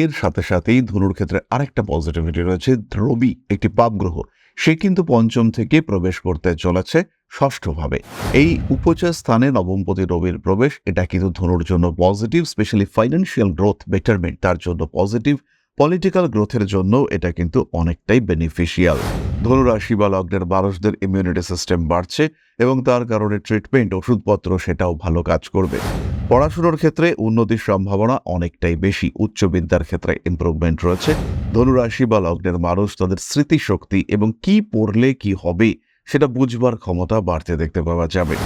এর সাথে সাথেই ধনুর ক্ষেত্রে আরেকটা পজিটিভিটি রয়েছে, রবি একটি পাপ গ্রহ। সে কিন্তু পঞ্চম থেকে প্রবেশ করতে চলেছে ষষ্ঠভাবে। এই উপচয় স্থানে নবমপতি রবির প্রবেশ, এটা কিন্তু ধনুর জন্য positive specially financial growth betterment তার জন্য পজিটিভ পলিটিক্যাল গ্রোথের জন্য এটা কিন্তু অনেকটাই বেনিফিশিয়াল ধনুরাশি বা লগ্নের মানুষদের ইমিউনিটি সিস্টেম বাড়ছে এবং তার কারণে ট্রিটমেন্ট ওষুধপত্র সেটাও ভালো কাজ করবে। পড়াশোনার ক্ষেত্রে উন্নতির সম্ভাবনা অনেকটাই বেশি। উচ্চ বিদ্যার ক্ষেত্রে ইমপ্রুভমেন্ট রয়েছে। ধনুরাশি বা লগ্নের মানুষ তাদের স্মৃতিশক্তি এবং কি পড়লে কি হবে সেটা বুঝবার ক্ষমতা বাড়তে দেখতে পাওয়া যাবে।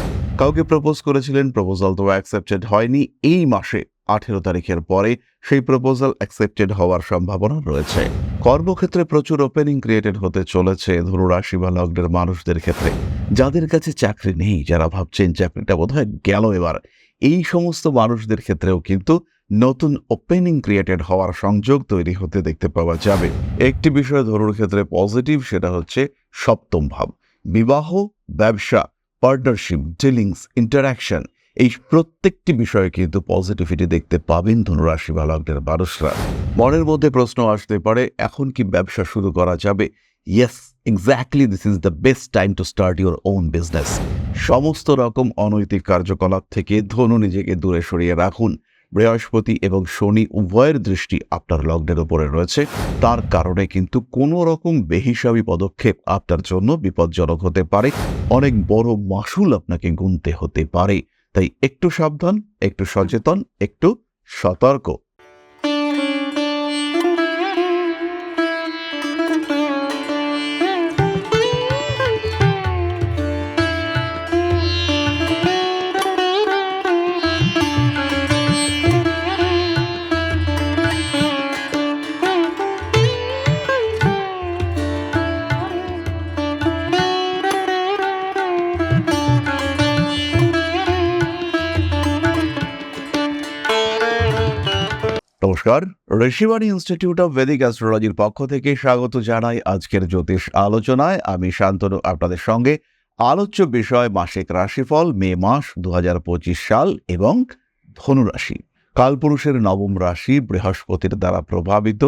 কাউকে প্রপোজ করেছিলেন প্রপোজাল তো অ্যাকসেপ্টেড হয়নি। এই মাসে আঠেরো তারিখের পরে সেই প্রপোজাল অ্যাকসেপ্টেড হওয়ার সম্ভাবনা রয়েছে। কর্মক্ষেত্রে প্রচুর ওপেনিং ক্রিয়েটেড হতে চলেছে ধনুরাশি বা লগ্নের মানুষদের ক্ষেত্রে। যাদের কাছে চাকরি নেই, যারা ভাবছেন চাকরিটা বোধহয় গেল এবার এই সমস্ত মানুষদের ক্ষেত্রেও কিন্তু নতুন ওপেনিং ক্রিয়েটেড হওয়ার সংযোগ তৈরি হতে দেখতে পাওয়া যাবে। একটি বিষয় ধরুর ক্ষেত্রে পজিটিভ সেটা হচ্ছে সপ্তম ভাব। বিবাহ, ব্যবসা পার্টনারশিপ ডিলিংস ইন্টারাকশন এই প্রত্যেকটি বিষয়ে কিন্তু পজিটিভিটি দেখতে পাবেন ধনুরাশি বা লগ্নের মানুষরা। মনের মধ্যে প্রশ্ন আসতে পারে, এখন কি ব্যবসা শুরু করা যাবে? Yes exactly this is the best time to start your own business সমস্ত রকম অনৈতিক কার্যকলাপ থেকে ধনু নিজেকে দূরে সরিয়ে রাখুন। বৃহস্পতি এবং শনি উভয়ের দৃষ্টি আপনার লগ্নের উপরে রয়েছে। তার কারণে কিন্তু কোনো রকম বেহিসাবি পদক্ষেপ আপনার জন্য বিপজ্জনক হতে পারে। অনেক বড় মাসুল আপনাকে গুনতে হতে পারে। তাই একটু সাবধান, একটু সচেতন, একটু সতর্ক। নমস্কার। ঋষিবাণী ইনস্টিটিউট অব বেদিক অ্যাস্ট্রোলজির পক্ষ থেকে স্বাগত জানাই আজকের জ্যোতিষ আলোচনায়। আমি শান্তনু, আপনাদের সঙ্গে আলোচ্য বিষয় মাসিক রাশিফল, মে মাস দুহাজার পঁচিশ সাল এবং ধনুরাশি। কালপুরুষের নবম রাশি বৃহস্পতির দ্বারা প্রভাবিত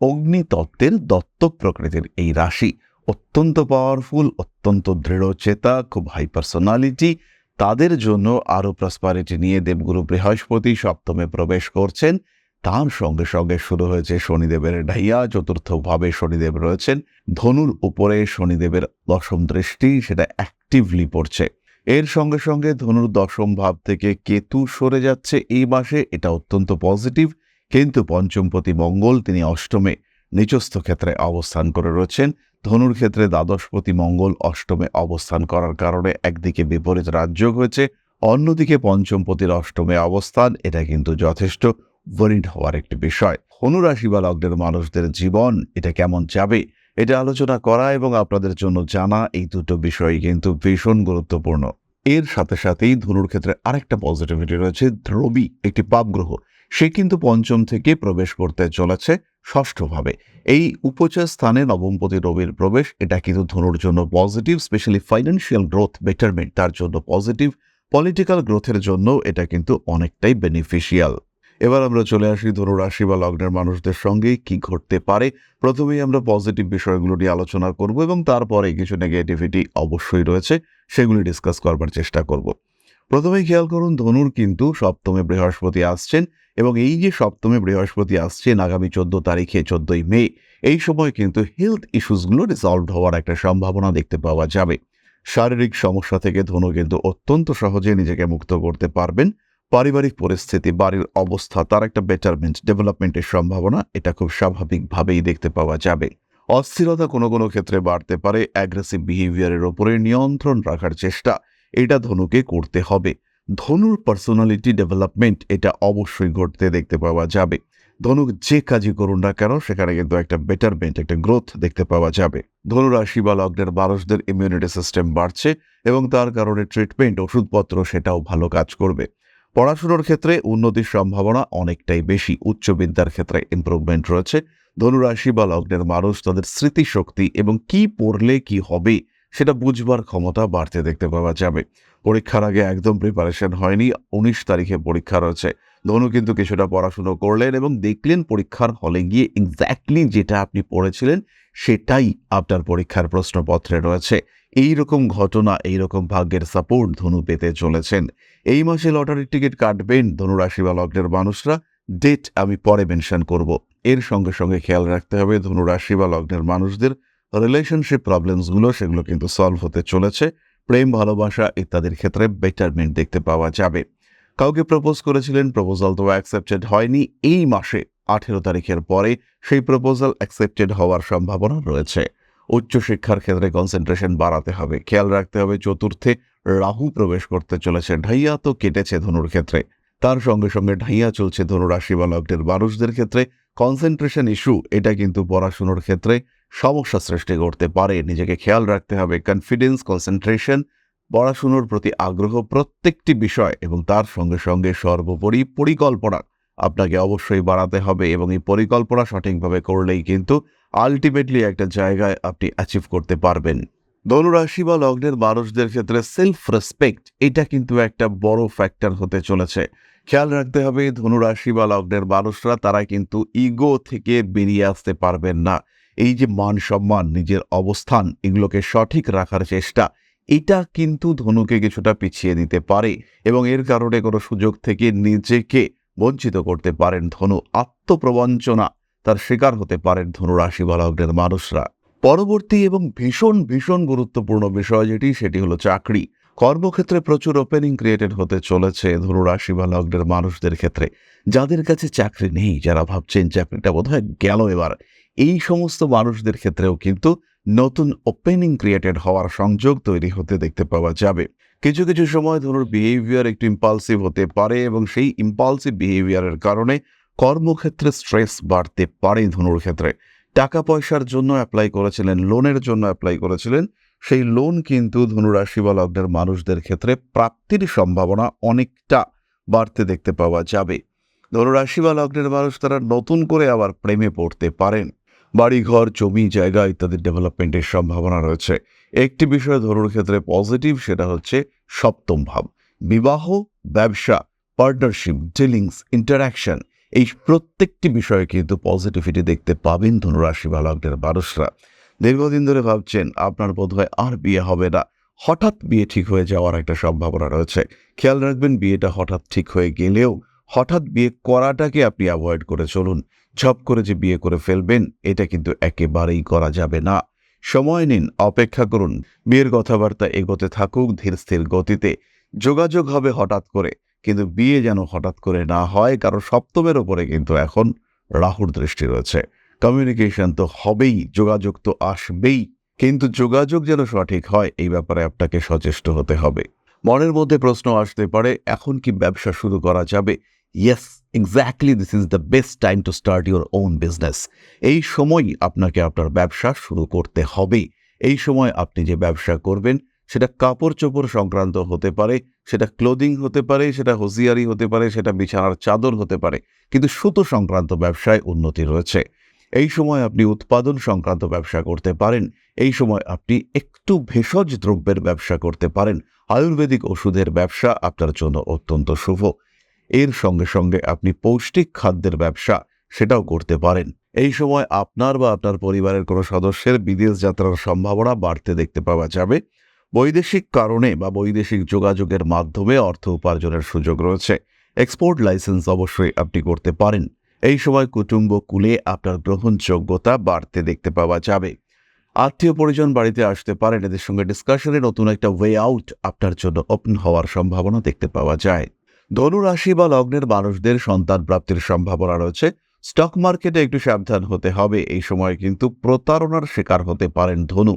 অগ্নিতত্ত্বের দত্তক প্রকৃতির এই রাশি। অত্যন্ত পাওয়ারফুল অত্যন্ত দৃঢ় চেতা খুব হাই পার্সোনালিটি তাদের জন্য আরও প্রসপারিটি নিয়ে দেবগুরু বৃহস্পতি সপ্তমে প্রবেশ করছেন। তার সঙ্গে সঙ্গে শুরু হয়েছে শনিদেবের ঢাইয়া। চতুর্থভাবে শনিদেব রয়েছেন। ধনুর উপরে শনিদেবের দশম দৃষ্টি, সেটা অ্যাক্টিভলি পড়ছে। এর সঙ্গে সঙ্গে ধনুর দশম ভাব থেকে কেতু সরে যাচ্ছে এই মাসে। এটা অত্যন্ত পজিটিভ কিন্তু পঞ্চমপতি মঙ্গল, তিনি অষ্টমে নিচস্থ ক্ষেত্রে অবস্থান করে রয়েছেন। ধনুর ক্ষেত্রে দ্বাদশপতি মঙ্গল অষ্টমে অবস্থান করার কারণে একদিকে বিপরীত রাজ্য হয়েছে। অন্যদিকে পঞ্চমপতির অষ্টমে অবস্থান, এটা কিন্তু যথেষ্ট। ওয়ারিড হওয়ার একটি বিষয়। ধনুরাশি বা লগ্নের মানুষদের জীবন এটা কেমন যাবে? এটা আলোচনা করা এবং আপনাদের জন্য জানা এই দুটো বিষয় কিন্তু ভীষণ গুরুত্বপূর্ণ। এর সাথে সাথেই ধনুর ক্ষেত্রে আরেকটা পজিটিভিটি রয়েছে, রবি একটি পাপ গ্রহ। সে কিন্তু পঞ্চম থেকে প্রবেশ করতে চলেছে ষষ্ঠভাবে। এই উপচয় স্থানে নবমপতি রবির প্রবেশ, এটা কিন্তু ধনুর জন্য positive specially financial growth betterment তার জন্য পজিটিভ পলিটিক্যাল গ্রোথের জন্য এটা কিন্তু অনেকটাই বেনিফিশিয়াল এবার আমরা চলে আসি ধনু রাশি বা লগ্নের মানুষদের সঙ্গে কি ঘটতে পারে। প্রথমেই আমরা পজিটিভ বিষয়গুলো নিয়ে আলোচনা করব এবং তারপরে কিছু নেগেটিভিটি অবশ্যই রয়েছে, সেগুলি ডিসকাস করবার চেষ্টা করব। প্রথমেই খেয়াল করুন, ধনুর কিন্তু সপ্তমে বৃহস্পতি আসছেন এবং এই যে সপ্তমে বৃহস্পতি আসছেন আগামী চোদ্দ তারিখে, চোদ্দই মে, এই সময় কিন্তু হেলথ ইস্যুসগুলো রিজলভ হওয়ার একটা সম্ভাবনা দেখতে পাওয়া যাবে। শারীরিক সমস্যা থেকে ধনু কিন্তু অত্যন্ত সহজে নিজেকে মুক্ত করতে পারবেন। পারিবারিক পরিস্থিতি, বাড়ির অবস্থা, তার একটা বেটারমেন্ট ডেভেলপমেন্টের সম্ভাবনা, এটা খুব স্বাভাবিকভাবেই দেখতে পাওয়া যাবে। অস্থিরতা কোনো কোনো ক্ষেত্রে বাড়তে পারে অ্যাগ্রেসিভ বিহেভিয়ারের ওপরে নিয়ন্ত্রণ রাখার চেষ্টা, এটা ধনুকে করতে হবে। ধনুর পার্সোনালিটি ডেভেলপমেন্ট এটা অবশ্যই ঘটতে দেখতে পাওয়া যাবে। ধনুক যে কাজই করুন না কেন, সেখানে কিন্তু একটা বেটারমেন্ট একটা গ্রোথ দেখতে পাওয়া যাবে। ধনুরাশি বা লগ্নের মানুষদের ইমিউনিটি সিস্টেম বাড়ছে এবং তার কারণে ট্রিটমেন্ট ওষুধপত্র, সেটাও ভালো কাজ করবে। পড়াশোনার ক্ষেত্রে উন্নতির সম্ভাবনা অনেকটাই বেশি। উচ্চ বিদ্যার ক্ষেত্রে ইমপ্রুভমেন্ট রয়েছে। ধনুরাশি বা লগ্নের মানুষ তাদের স্মৃতিশক্তি এবং কি পড়লে কি হবে সেটা বুঝবার ক্ষমতা বাড়তে দেখতে পাওয়া যাবে। পরীক্ষার আগে একদম প্রিপারেশন হয়নি, উনিশ তারিখে পরীক্ষা রয়েছে। ধনু কিন্তু কিছুটা পড়াশুনো করলেন এবং দেখলেন পরীক্ষার হলে গিয়ে এক্স্যাক্টলি যেটা আপনি পড়েছিলেন সেটাই আপনার পরীক্ষার প্রশ্নপত্রে রয়েছে। এই রকম ঘটনা এই রকম ভাগ্যের সাপোর্ট ধনু পেতে চলেছেন। এই মাসে লটারির টিকিট কাটবেন ধনুরাশি বা লগ্নের মানুষরা। ডেট আমি পরে মেনশন করব। এর সঙ্গে সঙ্গে খেয়াল রাখতে হবে ধনুরাশি বা লগ্নের মানুষদের রিলেশনশিপ প্রবলেমসগুলো সেগুলো কিন্তু সলভ হতে চলেছে। প্রেম, ভালোবাসা ইত্যাদির ক্ষেত্রে বেটারমেন্ট দেখতে পাওয়া যাবে। কাউকে প্রপোজ করেছিলেন প্রপোজাল তো অ্যাকসেপ্টেড হয়নি। এই মাসে আঠেরো তারিখের পরে সেই প্রপোজাল অ্যাকসেপ্টেড হওয়ার সম্ভাবনা রয়েছে। উচ্চশিক্ষার ক্ষেত্রে কনসেন্ট্রেশন বাড়াতে হবে। খেয়াল রাখতে হবে, চতুর্থে রাহু প্রবেশ করতে চলেছে। ঢাইয়া তো কেটেছে ধনুর ক্ষেত্রে। তার সঙ্গে সঙ্গে ঢাইয়া চলছে ধনুরাশি বা লগ্নের মানুষদের ক্ষেত্রে কনসেন্ট্রেশন ইস্যু এটা কিন্তু পড়াশুনোর ক্ষেত্রে সমস্যা সৃষ্টি করতে পারে। নিজেকে খেয়াল রাখতে হবে। কনফিডেন্স কনসেন্ট্রেশন পড়াশুনোর প্রতি আগ্রহ প্রত্যেকটি বিষয় এবং তার সঙ্গে সঙ্গে সর্বোপরি পরিকল্পনা আপনাকে অবশ্যই বাড়াতে হবে এবং এই পরিকল্পনা সঠিকভাবে করলেই কিন্তু আলটিমেটলি একটা জায়গায় আপনি অ্যাচিভ করতে পারবেন। ধনুরাশি বা লগ্নের মানুষদের ক্ষেত্রে সেলফ রেসপেক্ট এটা কিন্তু একটা বড় ফ্যাক্টর হতে চলেছে। খেয়াল রাখতে হবে ধনুরাশি বা লগ্নের মানুষরা, তারা কিন্তু ইগো থেকে বেরিয়ে আসতে পারবেন না। এই যে মান সম্মান, নিজের অবস্থান, এগুলোকে সঠিক রাখার চেষ্টা, এটা কিন্তু ধনুকে কিছুটা পিছিয়ে দিতে পারে এবং এর কারণে কোনো সুযোগ থেকে নিজেকে বঞ্চিত করতে পারেন ধনু। আত্মপ্রবঞ্চনা তার শিকার হতে পারেন ধনুরাশি বা লগ্নের মানুষরা। পরবর্তী এবং ভীষণ ভীষণ গুরুত্বপূর্ণ বিষয় যেটি, সেটি হলো চাকরি। কর্মক্ষেত্রে প্রচুর ওপেনিং ক্রিয়েটেড হতে চলেছে ধনুরাশি বা লগ্নের মানুষদের ক্ষেত্রে। যাদের কাছে চাকরি নেই, যারা ভাবছেন চাকরিটা বোধহয় গেল এবার, এই সমস্ত মানুষদের ক্ষেত্রেও কিন্তু নতুন ওপেনিং ক্রিয়েটেড হওয়ার সংযোগ তৈরি হতে দেখতে পাওয়া যাবে। কিছু কিছু সময় ধনুর বিহেভিয়ার একটু ইম্পালসিভ হতে পারে এবং সেই ইম্পালসিভ বিহেভিয়ারের কারণে কর্মক্ষেত্রে স্ট্রেস বাড়তে পারে ধনুর ক্ষেত্রে টাকা পয়সার জন্য অ্যাপ্লাই করেছিলেন লোনের জন্য অ্যাপ্লাই করেছিলেন, সেই লোন কিন্তু ধনুরাশি বা লগ্নের মানুষদের ক্ষেত্রে প্রাপ্তির সম্ভাবনা অনেকটা বাড়তে দেখতে পাওয়া যাবে। ধনুরাশি বা লগ্নের মানুষ তারা নতুন করে আবার প্রেমে পড়তে পারেন। বাড়িঘর, জমি, জায়গা ইত্যাদি ডেভেলপমেন্টের সম্ভাবনা রয়েছে। একটি বিষয় ধনুর ক্ষেত্রে পজিটিভ সেটা হচ্ছে সপ্তম ভাব। বিবাহ, ব্যবসা পার্টনারশিপ ডিলিংস ইন্টারাকশন এই প্রত্যেকটি বিষয়ে কিন্তু পজিটিভিটি দেখতে পাবেন ধনুরাশি বা লগ্নের মানুষরা। দীর্ঘদিন ধরে ভাবছেন, আপনার বোধহয় আর বিয়ে হবে না। হঠাৎ বিয়ে ঠিক হয়ে যাওয়ার একটা সম্ভাবনা রয়েছে। খেয়াল রাখবেন, বিয়েটা হঠাৎ ঠিক হয়ে গেলেও হঠাৎ বিয়ে করাটাকে আপনি অ্যাভয়েড করে চলুন। ঝপ করে যে বিয়ে করে ফেলবেন, এটা কিন্তু একেবারেই করা যাবে না। সময় নিন, অপেক্ষা করুন। বিয়ের কথাবার্তা এগোতে থাকুক ধীর স্থির গতিতে। যোগাযোগ হবে হঠাৎ করে। কিন্তু বিয়ে যেন হঠাৎ করে না হয়, কারণ সপ্তমের ওপরে কিন্তু এখন রাহুর দৃষ্টি রয়েছে। কমিউনিকেশন তো হবেই, যোগাযোগ তো আসবেই, কিন্তু যোগাযোগ যেন সঠিক হয়, এই ব্যাপারে আপনাকে সচেষ্ট হতে হবে। মনের মধ্যে প্রশ্ন আসতে পারে, এখন কি ব্যবসা শুরু করা যাবে? Yes exactly this is the best time to start your own business এই সময় আপনাকে আপনার ব্যবসা শুরু করতে হবে। এই সময় আপনি যে ব্যবসা করবেন সেটা কাপড় চোপড় সংক্রান্ত হতে পারে, সেটা ক্লোদিং হতে পারে, সেটা হুঁশিয়ারি হতে পারে, সেটা বিছানার চাদর হতে পারে, কিন্তু সুতো সংক্রান্ত ব্যবসায় উন্নতি রয়েছে। এই সময় আপনি উৎপাদন সংক্রান্ত ব্যবসা করতে পারেন, এই সময় আপনি একটু ভেষজ দ্রব্যের ব্যবসা করতে পারেন, আয়ুর্বেদিক ওষুধের ব্যবসা আপনার জন্য অত্যন্ত শুভ। এর সঙ্গে সঙ্গে আপনি পৌষ্টিক খাদ্যের ব্যবসা সেটাও করতে পারেন। এই সময় আপনার বা আপনার পরিবারের কোনো সদস্যের বিদেশ যাত্রার সম্ভাবনা বাড়তে দেখতে পাওয়া যাবে। বৈদেশিক কারণে বা বৈদেশিক যোগাযোগের মাধ্যমে অর্থ উপার্জনের সুযোগ রয়েছে। এক্সপোর্ট লাইসেন্স অবশ্যই আপনি করতে পারেন। এই সময় কুটুম্ব কুলে আপনার গ্রহণযোগ্যতা বাড়তে দেখতে পাওয়া যাবে। আত্মীয় পরিজন বাড়িতে আসতে পারেন। এদের সঙ্গে ডিসকাশনে নতুন একটা ওয়ে আউট আপনার জন্য ওপেন হওয়ার সম্ভাবনা দেখতে পাওয়া যায়। ধনু রাশি বা লগ্নের মানুষদের সন্তান প্রাপ্তির সম্ভাবনা রয়েছে। স্টক মার্কেটে একটু সাবধান হতে হবে। এই সময় কিন্তু প্রতারণার শিকার হতে পারেন ধনু।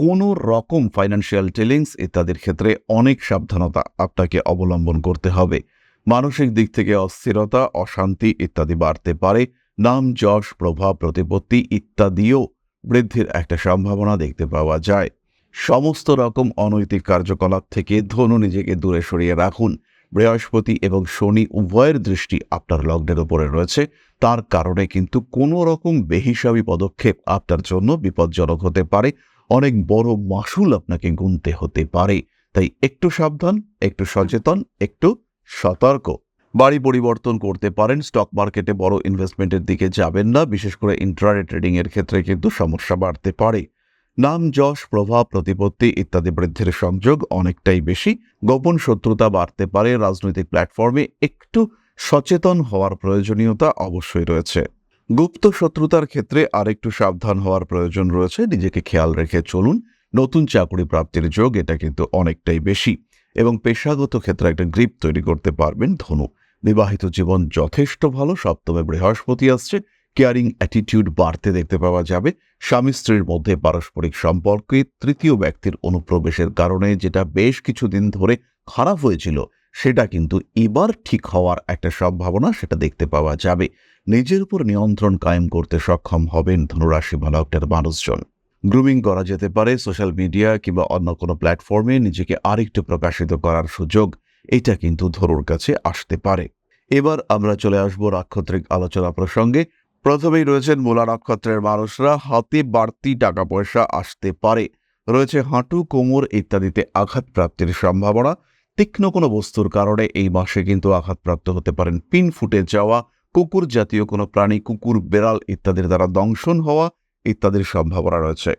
কোনো রকম ফাইন্যান্সিয়াল টেলিংস ইত্যাদির ক্ষেত্রে অনেক সাবধানতা আপনাকে অবলম্বন করতে হবে। মানসিক দিক থেকে অস্থিরতা, অশান্তি ইত্যাদি বাড়তে পারে। নাম, যশ, প্রভাব, প্রতিপত্তি ইত্যাদিও বৃদ্ধির একটা সম্ভাবনা দেখতে পাওয়া যায়। সমস্ত রকম অনৈতিক কার্যকলাপ থেকে ধনু নিজেকে দূরে সরিয়ে রাখুন। বৃহস্পতি এবং শনি উভয়ের দৃষ্টি আপনার লগ্নের উপরে রয়েছে। তার কারণে কিন্তু কোনো রকম বেহিসাবি পদক্ষেপ আপনার জন্য বিপজ্জনক হতে পারে। অনেক বড় মাসুল আপনাকে গুনতে হতে পারে। তাই একটু সাবধান, একটু সচেতন, একটু সতর্ক। বাড়ি পরিবর্তন করতে পারেন, স্টক মার্কেটে বড় ইনভেস্টমেন্টের দিকে যাবেন না, বিশেষ করে ইন্ট্রাডে ট্রেডিং এর ক্ষেত্রে কিন্তু সমস্যা বাড়তে পারে। নাম, যশ, প্রভাব, প্রতিপত্তি ইত্যাদি বৃদ্ধির সংযোগ অনেকটাই বেশি। গোপন শত্রুতা বাড়তে পারে, রাজনৈতিক প্ল্যাটফর্মে একটু সচেতন হওয়ার প্রয়োজনীয়তা অবশ্যই রয়েছে। গুপ্ত শত্রুতার ক্ষেত্রে আরেকটু সাবধান হওয়ার প্রয়োজন রয়েছে। নিজেকে খেয়াল রেখে চলুন। নতুন চাকরি প্রাপ্তির যোগ এটা কিন্তু অনেকটাই বেশি। এবং পেশাগত ক্ষেত্রে একটা গ্রিপ তৈরি করতে পারবেন ধনু। বিবাহিত জীবন যথেষ্ট ভালো, সপ্তমে বৃহস্পতি আসছে। কেয়ারিং অ্যাটিটিউড বাড়তে দেখতে পাওয়া যাবে। স্বামী স্ত্রীর মধ্যে পারস্পরিক সম্পর্কে তৃতীয় ব্যক্তির অনুপ্রবেশের কারণে যেটা বেশ কিছুদিন ধরে খারাপ হয়েছিল, সেটা কিন্তু এবার ঠিক হওয়ার একটা সম্ভাবনা সেটা দেখতে পাওয়া যাবে। নিজের উপর নিয়ন্ত্রণ কায়েম করতে সক্ষম হবেন ধনুরাশি ভালকটার মানুষজন। গ্রুমিং করা যেতে পারে সোশ্যাল মিডিয়া কিংবা অন্য কোনো প্ল্যাটফর্মে নিজেকে আরেকটু প্রকাশিত করার সুযোগ, এটা কিন্তু ধনুর কাছে আসতে পারে। এবার আমরা চলে আসব নাক্ষত্রিক আলোচনা প্রসঙ্গে। প্রথমেই রয়েছেন মূলা নক্ষত্রের মানুষরা, হাতে বাড়তি টাকা পয়সা আসতে পারে। রয়েছে হাঁটু, কোমর ইত্যাদিতে আঘাত প্রাপ্তির সম্ভাবনা। তীক্ষ্ণ কোনো বস্তুর কারণে এই মাসে কিন্তু আঘাতপ্রাপ্ত হতে পারেন। পিন ফুটে যাওয়া কুকুর জাতীয় কোনো প্রাণী, কুকুর, বেড়াল ইত্যাদির দ্বারা দংশন হওয়া ইত্যাদির সম্ভাবনা রয়েছে।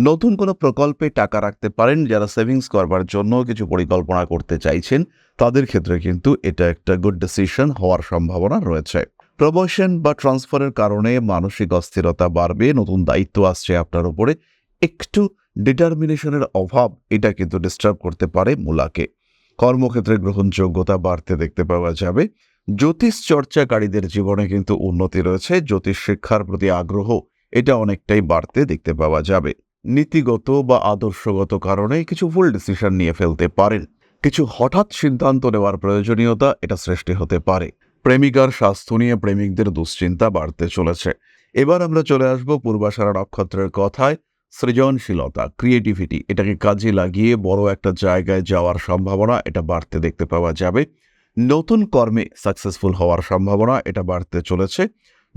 নতুন কোনো প্রকল্পে টাকা রাখতে পারেন যারা সেভিংস করবার জন্য কিছু পরিকল্পনা করতে চাইছেন, তাদের ক্ষেত্রে কিন্তু এটা একটা গুড ডিসিশন হওয়ার সম্ভাবনা রয়েছে। প্রমোশন বা ট্রান্সফারের কারণে মানসিক অস্থিরতা বাড়বে, নতুন দায়িত্ব আসছে আপনার উপরে। একটু ডিটারমিনেশনের অভাব এটা কিন্তু ডিস্টার্ব করতে পারে মূলাকে। কর্মক্ষেত্রে গ্রহণযোগ্যতা বাড়তে দেখতে পাওয়া যাবে। জ্যোতিষ চর্চাকারীদের জীবনে কিন্তু উন্নতি রয়েছে। জ্যোতিষ শিক্ষার প্রতি আগ্রহ, এটা অনেকটাই বাড়তে দেখতে পাওয়া যাবে। নীতিগত বা আদর্শগত কারণে কিছু ভুল ডিসিশন নিয়ে ফেলতে পারেন। কিছু হঠাৎ সিদ্ধান্ত নেওয়ার প্রয়োজনীয়তা, এটা সৃষ্টি হতে পারে। প্রেমিকার স্বাস্থ্য নিয়ে প্রেমিকদের দুশ্চিন্তা বাড়তে চলেছে। এবার আমরা চলে আসব পূর্বাশারা নক্ষত্রের কথায়। সৃজনশীলতা ক্রিয়েটিভিটি এটাকে কাজে লাগিয়ে বড় একটা জায়গায় যাওয়ার সম্ভাবনা, এটা বাড়তে দেখতে পাওয়া যাবে। নতুন কর্মে সাকসেসফুল হওয়ার সম্ভাবনা এটা বাড়তে চলেছে।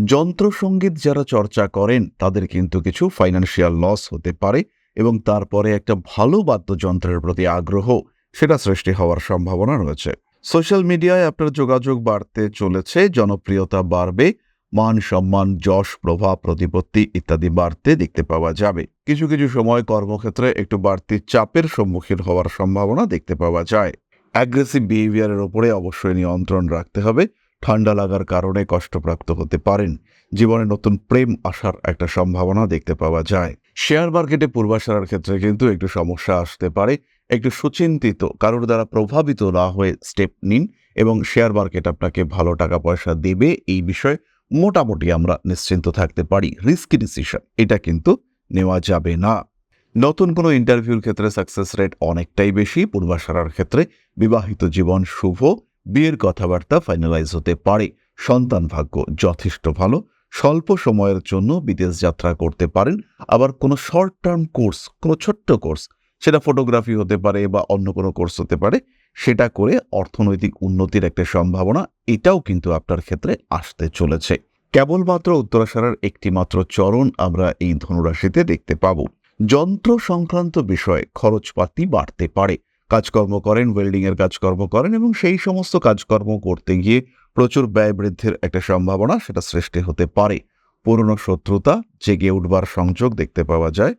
যন্ত্রসঙ্গীত যারা চর্চা করেন, তাদের কিন্তু কিছু ফাইন্যান্সিয়াল লস হতে পারে এবং তারপরে একটা ভালো বাদ্যযন্ত্রের প্রতি আগ্রহ সেটা সৃষ্টি হওয়ার সম্ভাবনা রয়েছে। সোশ্যাল মিডিয়ায় আপনার যোগাযোগ বাড়তে চলেছে, জনপ্রিয়তা বাড়বে, মান সম্মান, যশ, প্রভাব, প্রতিপত্তি ইত্যাদি বাড়তে দেখতে পাওয়া যাবে। কিছু কিছু সময় কর্মক্ষেত্রে একটু বাড়তি চাপের সম্মুখীন হওয়ার সম্ভাবনা দেখতে পাওয়া যায়। অ্যাগ্রেসিভ বিহেভিয়ারের ওপরে অবশ্যই নিয়ন্ত্রণ রাখতে হবে। ঠান্ডা লাগার কারণে কষ্টপ্রাপ্ত হতে পারেন। জীবনে নতুন প্রেম আসার একটা সম্ভাবনা দেখতে পাওয়া যায়। শেয়ার মার্কেটে পূর্বাশার ক্ষেত্রে কিন্তু একটু সমস্যা আসতে পারে। একটু সুচিন্তিত, কারোর দ্বারা প্রভাবিত না হয়ে স্টেপ নিন এবং শেয়ার মার্কেট আপনাকে ভালো টাকা পয়সা দেবে। এই বিষয়ে মোটামুটি আমরা নিশ্চিন্ত থাকতে পারি। রিস্কি ডিসিশন এটা কিন্তু নেওয়া যাবে না। নতুন কোনো ইন্টারভিউর ক্ষেত্রে সাকসেস রেট অনেকটাই বেশি পূর্বাশারার ক্ষেত্রে বিবাহিত জীবন শুভ, বিয়ের কথাবার্তা ফাইনালাইজ হতে পারে, সন্তান ভাগ্য যথেষ্ট ভালো, স্বল্প সময়ের জন্য বিদেশ যাত্রা করতে পারেন, আবার কোনো শর্ট টার্ম কোর্স কোনো ছোট্ট কোর্স সেটা ফটোগ্রাফি হতে পারে বা অন্য কোনো কোর্স হতে পারে, সেটা করে অর্থনৈতিক উন্নতির একটা সম্ভাবনা, এটাও কিন্তু আপনার ক্ষেত্রে আসতে চলেছে। কেবলমাত্র উত্তরাশারার একটি মাত্র চরণ আমরা এই ধনুরাশিতে দেখতে পাব। যন্ত্র সংক্রান্ত বিষয়ে খরচপাতি বাড়তে পারে। কাজকর্ম করেন ওয়েল্ডিং এর কাজকর্ম করেন এবং সেই সমস্ত কাজকর্ম করতে গিয়ে প্রচুর ব্যয় বৃদ্ধির একটা সম্ভাবনা সেটা সৃষ্টি হতে পারে। পুরনো শত্রুতা, জেগে উঠবার সংযোগ দেখতে পাওয়া যায়।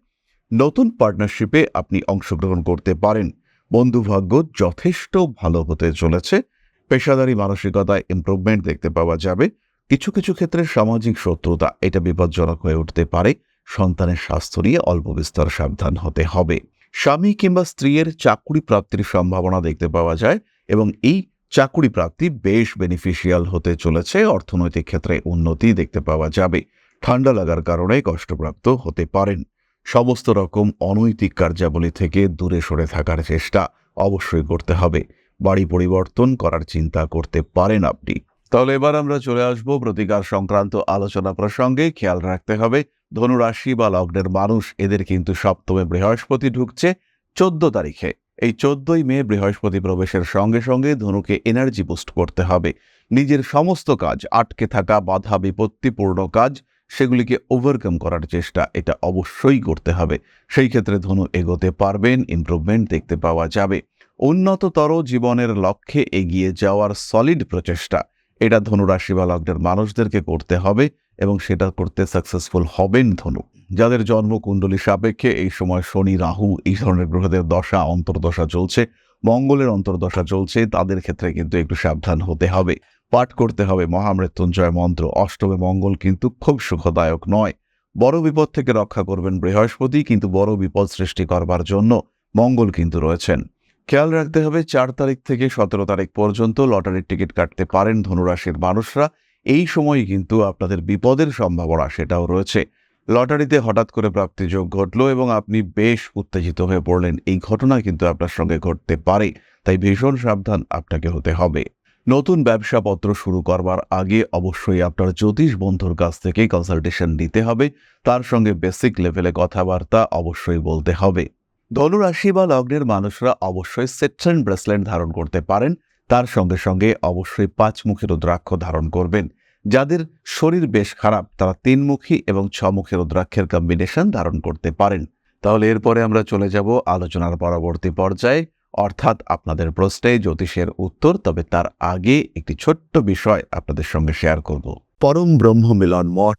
নতুন পার্টনারশিপে আপনি অংশগ্রহণ করতে পারেন। বন্ধুভাগ্য যথেষ্ট ভালো হতে চলেছে। পেশাদারি মানসিকতায় ইমপ্রুভমেন্ট দেখতে পাওয়া যাবে। কিছু কিছু ক্ষেত্রে সামাজিক শত্রুতা, এটা বিপজ্জনক হয়ে উঠতে পারে। সন্তানের স্বাস্থ্য নিয়ে অল্প বিস্তর সাবধান হতে হবে। স্বামী কিংবা স্ত্রীর চাকুরি প্রাপ্তির সম্ভাবনা দেখতে পাওয়া যায় এবং এই চাকুরি প্রাপ্তি বেশ বেনিফিশিয়াল হতে চলেছে। অর্থনৈতিক ক্ষেত্রে উন্নতি দেখতে পাওয়া যাবে। ঠান্ডা লাগার কারণে কষ্টপ্রাপ্ত হতে পারেন। সমস্ত রকম অনৈতিক কার্যাবলী থেকে দূরে সরে থাকার চেষ্টা অবশ্যই করতে হবে। বাড়ি পরিবর্তন করার চিন্তা করতে পারেন আপনি। তাহলে এবার আমরা চলে আসব প্রতিকার সংক্রান্ত আলোচনা প্রসঙ্গে। খেয়াল রাখতে হবে ধনুরাশি বা লগ্নের মানুষ এদের কিন্তু সপ্তমে বৃহস্পতি ঢুকছে চোদ্দ তারিখে। এই চোদ্দই মে বৃহস্পতি প্রবেশের সঙ্গে সঙ্গে ধনুকে এনার্জি বুস্ট করতে হবে। নিজের সমস্ত কাজ, আটকে থাকা, বাধা বিপত্তিপূর্ণ কাজ, সেগুলিকে ওভারকাম করার চেষ্টা এটা অবশ্যই করতে হবে। সেই ক্ষেত্রে ধনু এগোতে পারবেন ইমপ্রুভমেন্ট দেখতে পাওয়া যাবে। উন্নততর জীবনের লক্ষ্যে এগিয়ে যাওয়ার সলিড প্রচেষ্টা। এটা ধনুরাশি বা লগ্নের মানুষদেরকে করতে হবে। এবং সেটা করতে সাকসেসফুল হবেন ধনু যাদের জন্ম কুণ্ডলী সাপেক্ষে এই সময় শনি, রাহু এই ধরনের গ্রহদের দশা, অন্তর্দশা চলছে, মঙ্গলের অন্তর্দশা চলছে, তাদের ক্ষেত্রে কিন্তু একটু সাবধান হতে হবে। পাঠ করতে হবে, মহামৃত্যুঞ্জয় মন্ত্র, অষ্টমে মঙ্গল কিন্তু খুব সুখদায়ক নয়। বড় বিপদ থেকে রক্ষা করবেন বৃহস্পতি, কিন্তু বড় বিপদ সৃষ্টি করবার জন্য মঙ্গল কিন্তু রয়েছেন। খেয়াল রাখতে হবে, চার তারিখ থেকে সতেরো তারিখ পর্যন্ত লটারির টিকিট কাটতে পারেন ধনুরাশির মানুষরা। এই সময় কিন্তু আপনাদের বিপদের সম্ভাবনা সেটাও রয়েছে। লটারিতে হঠাৎ করে প্রাপ্তিযোগ ঘটলো এবং আপনি বেশ উত্তেজিত হয়ে পড়লেন। এই ঘটনা কিন্তু আপনার সঙ্গে ঘটতে পারে, তাই ভীষণ সাবধান আপনাকে হতে হবে। নতুন ব্যবসাপত্র শুরু করবার আগে অবশ্যই আপনার জ্যোতিষ বন্ধুর কাছ থেকে কনসালটেশন নিতে হবে। তার সঙ্গে বেসিক লেভেলে কথাবার্তা অবশ্যই বলতে হবে। ধনুরাশি বা লগ্নের মানুষরা অবশ্যই সেট্রেন ব্রেসলেট ধারণ করতে পারেন। তার সঙ্গে সঙ্গে অবশ্যই পাঁচমুখী রুদ্রাক্ষ ধারণ করবেন। যাদের শরীর বেশ খারাপ, তারা তিনমুখী এবং ছমুখী রুদ্রাক্ষের কম্বিনেশন ধারণ করতে পারেন। তাহলে এরপরে আমরা চলে যাব আলোচনার পরবর্তী পর্যায়ে। অর্থাৎ আপনাদের প্রশ্নে জ্যোতিষের উত্তর, তবে তার আগে একটি ছোট্ট বিষয় আপনাদের সঙ্গে শেয়ার করব। পরম ব্রহ্ম মিলন মঠ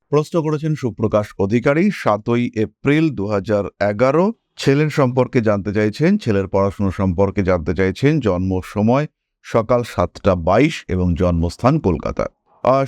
প্রশ্ন করেছেন সুপ্রকাশ অধিকারী, সাতই এপ্রিল দু এগারো। ছেলের সম্পর্কে জানতে চাইছেন, ছেলের পড়াশুনো সম্পর্কে জানতে চাইছেন, জন্ম সময় সকাল সাতটা বাইশ এবং জন্মস্থান কলকাতা।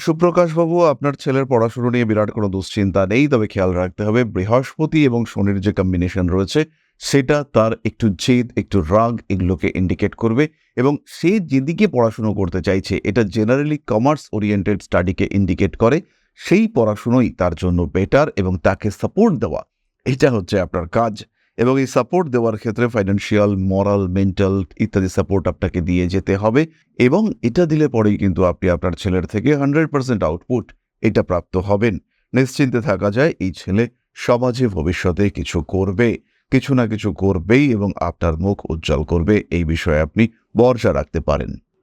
সুপ্রকাশবাবু আপনার ছেলের পড়াশুনো নিয়ে বিরাট কোনো দুশ্চিন্তা নেই, তবে খেয়াল রাখতে হবে, বৃহস্পতি এবং শনির যে কম্বিনেশন রয়েছে, সেটা তার একটু জেদ, একটু রাগ, এগুলোকে ইন্ডিকেট করবে এবং সে যেদিকে পড়াশুনো করতে চাইছে, এটা জেনারেলি কমার্স ওরিয়েন্টেড স্টাডিকে ইন্ডিকেট করে। সেই পড়াশুনোই তার জন্য বেটার এবং তাকে সাপোর্ট দেওয়া। এটা হচ্ছে আপনার কাজ এবং এই সাপোর্ট দেওয়ার ক্ষেত্রে ফাইন্যান্সিয়াল মরাল মেন্টাল ইত্যাদি সাপোর্ট আপনাকে দিয়ে যেতে হবে এবং এটা দিলে পরেই কিন্তু আপনি আপনার ছেলের থেকে হান্ড্রেড পার্সেন্ট আউটপুট এটা প্রাপ্ত হবেন। নিশ্চিন্তে থাকা যায়, এই ছেলে সমাজে ভবিষ্যতে কিছু করবে, কিছু না কিছু করবেই এবং আপনার মুখ উজ্জ্বল করবে, এই বিষয়ে আপনি ভরসা রাখতে পারেন।